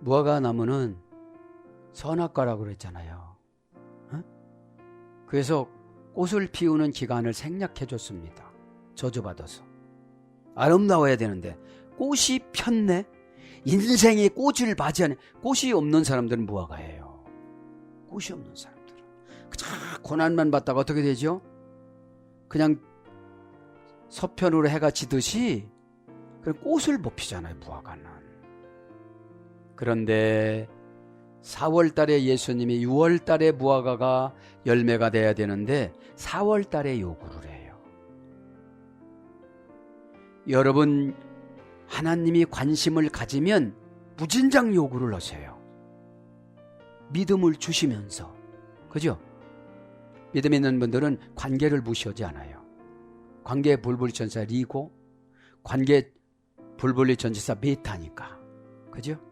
무화과 나무는 선악과라고 그랬잖아요. 어? 그래서 꽃을 피우는 기간을 생략해 줬습니다. 저주받아서. 아름다워야 되는데 꽃이 폈네? 인생에 꽃을 맞이하는 꽃이 없는 사람들은 무화과예요. 꽃이 없는 사람들은. 자, 고난만 받다가 어떻게 되죠? 그냥 서편으로 해가 지듯이 그 꽃을 못 피잖아요, 무화과는. 그런데 4월 달에 예수님이 6월 달에 무화과가 열매가 돼야 되는데 4월 달에 요구를 해요. 여러분, 하나님이 관심을 가지면 무진장 요구를 하세요. 믿음을 주시면서. 그죠? 믿음 있는 분들은 관계를 무시하지 않아요. 관계 불불이 전사 리고, 관계 불불이 전지사 메타니까. 그죠?